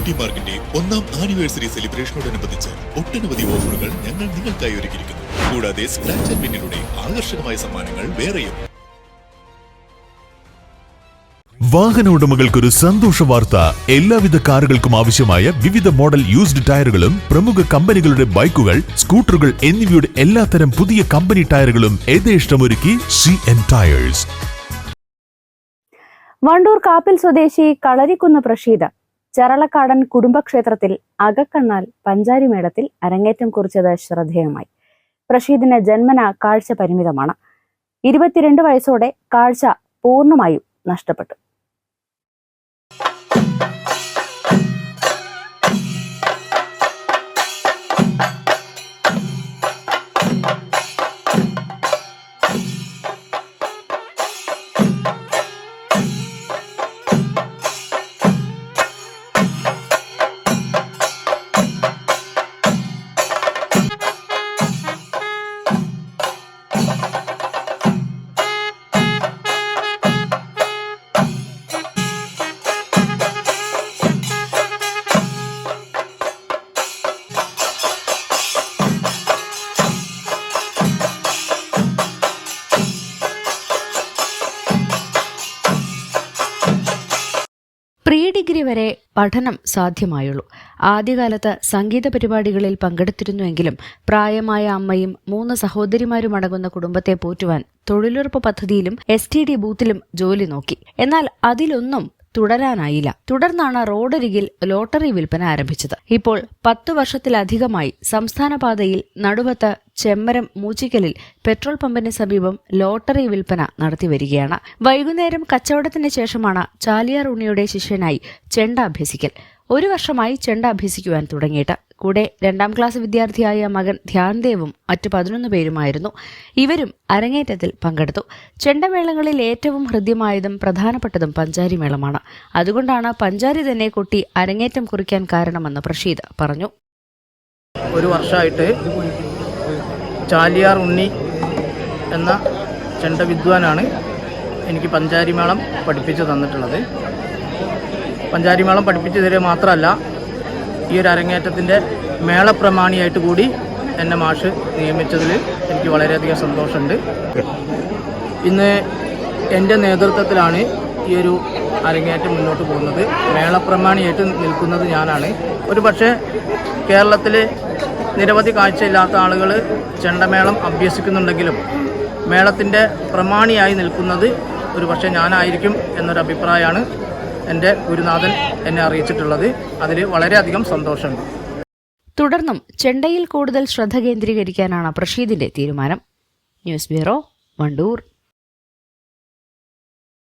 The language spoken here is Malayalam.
ബ്യൂട്ടി മാർക്കിന്റെ ഒന്നാം ആനിവേഴ്സറി സെലിബ്രേഷനോടനുബന്ധിച്ച് ഒട്ടനവധി ഓഫറുകൾ ഞങ്ങൾ നിങ്ങൾക്കായി ഒരുക്കിയിരിക്കുന്നു. കൂടാതെ സ്ക്രാച്ച് ആൻഡ് വിന്നിലൂടെ ആകർഷകമായ സമ്മാനങ്ങൾ വേറെയും. വാഹന ഉടമകൾക്കൊരു സന്തോഷ വാർത്ത. എല്ലാവിധ കാറുകൾക്കും ആവശ്യമായ വിവിധ മോഡൽ യൂസ്ഡ് ടയറുകളും പ്രമുഖ കമ്പനികളുടെ ബൈക്കുകൾ സ്കൂട്ടറുകൾ എന്നിവയുടെ എല്ലാത്തരം പുതിയ കമ്പനി ടയറുകളും യഥേഷ്ടമൊരുക്കി C N tyres Wandoor Kappil സ്വദേശി കളരിക്കുന്ന് പ്രഷീദ്. ചരളക്കാടൻ കുടുംബക്ഷേത്രത്തിൽ അകക്കണ്ണാൽ പഞ്ചാരിമേളത്തിൽ അരങ്ങേറ്റം കുറിച്ചത് ശ്രദ്ധേയമായി. പ്രഷീദിന് ജന്മന കാഴ്ച പരിമിതമാണ്. ഇരുപത്തിരണ്ട് വയസ്സോടെ കാഴ്ച പൂർണമായും നഷ്ടപ്പെട്ടു. ഡിഗ്രി വരെ പഠനം സാധ്യമായുള്ളൂ. ആദ്യകാലത്ത് സംഗീത പരിപാടികളിൽ പങ്കെടുത്തിരുന്നുവെങ്കിലും പ്രായമായ അമ്മയും മൂന്ന് സഹോദരിമാരും അടങ്ങുന്ന കുടുംബത്തെ പോറ്റുവാൻ തൊഴിലുറപ്പ് പദ്ധതിയിലും എസ് ടി ഡി ബൂത്തിലും ജോലി നോക്കി. എന്നാൽ അതിലൊന്നും തുടരാനായില്ല. തുടർന്നാണ് റോഡരികിൽ ലോട്ടറി വിൽപ്പന ആരംഭിച്ചത്. ഇപ്പോൾ പത്തു വർഷത്തിലധികമായി സംസ്ഥാന പാതയിൽ നടുവത്ത് ചെമ്മരം മൂച്ചിക്കലിൽ പെട്രോൾ പമ്പിന് സമീപം ലോട്ടറി വിൽപ്പന നടത്തിവരികയാണ് വൈകുന്നേരം കച്ചവടത്തിന് ശേഷമാണ് ചാലിയാർ ഉണ്ണിയുടെ ശിഷ്യനായി ചെണ്ട അഭ്യസിക്കൽ. ഒരു വർഷമായി ചെണ്ട അഭ്യസിക്കുവാൻ തുടങ്ങിയിട്ട്. കൂടെ രണ്ടാം ക്ലാസ് വിദ്യാർത്ഥിയായ മകൻ ധ്യാൻദേവും മറ്റു പതിനൊന്ന് പേരുമായിരുന്നു. ഇവരും അരങ്ങേറ്റത്തിൽ പങ്കെടുത്തു. ചെണ്ടമേളങ്ങളിൽ ഏറ്റവും ഹൃദ്യമായതും പ്രധാനപ്പെട്ടതും പഞ്ചാരി മേളമാണ്. അതുകൊണ്ടാണ് പഞ്ചാരി തന്നെ കൊട്ടി അരങ്ങേറ്റം കുറിക്കാൻ കാരണമെന്ന് പ്രഷീദ് പറഞ്ഞു. ഒരു വർഷമായിട്ട് ചാലിയാർ ഉണ്ണി എന്ന ചെണ്ട വിദ്വാനാണ് എനിക്ക് പഞ്ചാരിമേളം പഠിപ്പിച്ചു തന്നിട്ടുള്ളത്. പഞ്ചാരിമേളം പഠിപ്പിച്ചു തരിക മാത്രമല്ല ഈ ഒരു അരങ്ങേറ്റത്തിന്റെ മേളപ്രമാണിയായിട്ട് കൂടി എന്നെ മാഷ് നിയമിച്ചതിൽ എനിക്ക് വളരെയധികം സന്തോഷമുണ്ട്. ഇന്ന് എന്റെ നേതൃത്വത്തിലാണ് ഈ ഒരു അരങ്ങേറ്റം മുന്നോട്ട് പോകുന്നത്. മേളപ്രമാണിയായിട്ട് നിൽക്കുന്നത് ഞാനാണ്. ഒരു പക്ഷേ കേരളത്തിൽ നിരവധി കാഴ്ചയില്ലാത്ത ആളുകൾ ചെണ്ടമേളം അഭ്യസിക്കുന്നുണ്ടെങ്കിലും മേളത്തിന്റെ പ്രമാണിയായി നിൽക്കുന്നത് ഒരു പക്ഷേ ഞാനായിരിക്കും എന്നൊരു അഭിപ്രായമാണ് എന്റെ ഗുരുനാഥൻ എന്നെ അറിയിച്ചിട്ടുള്ളത്. അതിൽ വളരെയധികം സന്തോഷമുണ്ട്. തുടർന്നും ചെണ്ടയിൽ കൂടുതൽ ശ്രദ്ധ കേന്ദ്രീകരിക്കാനാണ് പ്രഷീദിന്റെ തീരുമാനം. News bureau Wandoor.